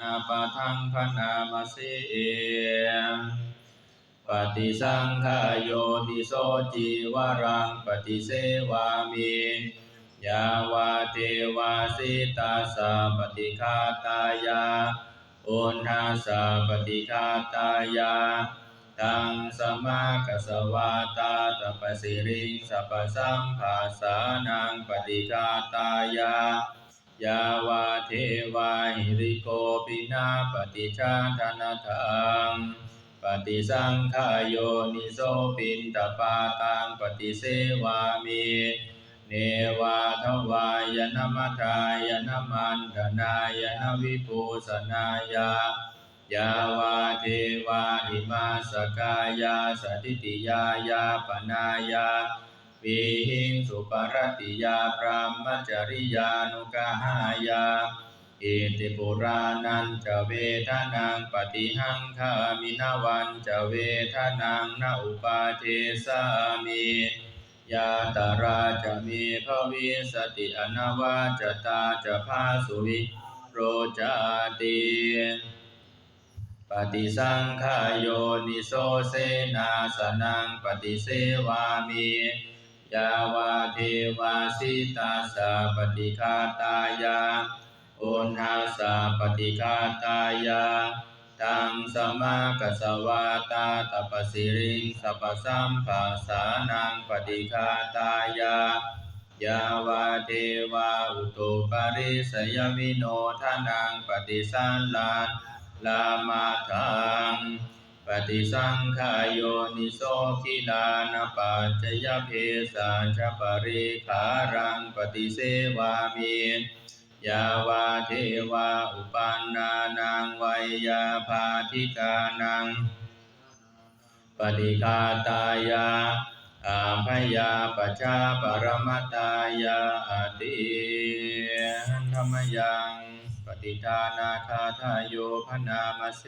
นาปะทังพนามาเสปฏิสังขายโยติโสจีวรังปฏิเสวามิยาวาเทวาสิตาสาปฏิคาตายาอุณาสาปฏิคาตายาตังสมากัสวาตาตปสิริงสัพสัมภาสานังปฏิคาตายา ยาวาเทวาหิริโกปินาปฏิชาธนาทังปฏิสังขายโยนิโสปินตปาตังปฏิเสวามิเนวาทวายนมัทายนมันตนายนวิภูสนายายาวาเทวาหิมาสกายาสติติยายาปนายา วิหิงสุปรติยาพรหมจริยานุกหายาอิติปุรานันจะเวทนังปฏิหังคามินาวันจะเวทนังนาอุปาเทสามิยาตาราจะมีภวิสติอนาวาจตาจะพาสุวิโรจาติปฏิสังขายโยนิโสเสนาสนังปฏิเสวามิ ยาวาเทวาสิตาสาปฏิคาตายาอุณหาสาปฏิคาตายาตังสมากัสวาตาตปสิริงสัพสัมภาสานังปฏิคาตายายาวาเทวาอุตุปาริสยมิโนทานังปฏิสันลานลามาทัง ปฏิสังขายโยนิโสกิลานปัจจยเพสัชปริขารังปฏิเสวามิยาวาเทวาอุปันนานังไวยาภาธิกานังปฏิคาตายาอาภยาปชาปรมตายาอติธรรมยังปฏิทานาคาทายโยพนามาเส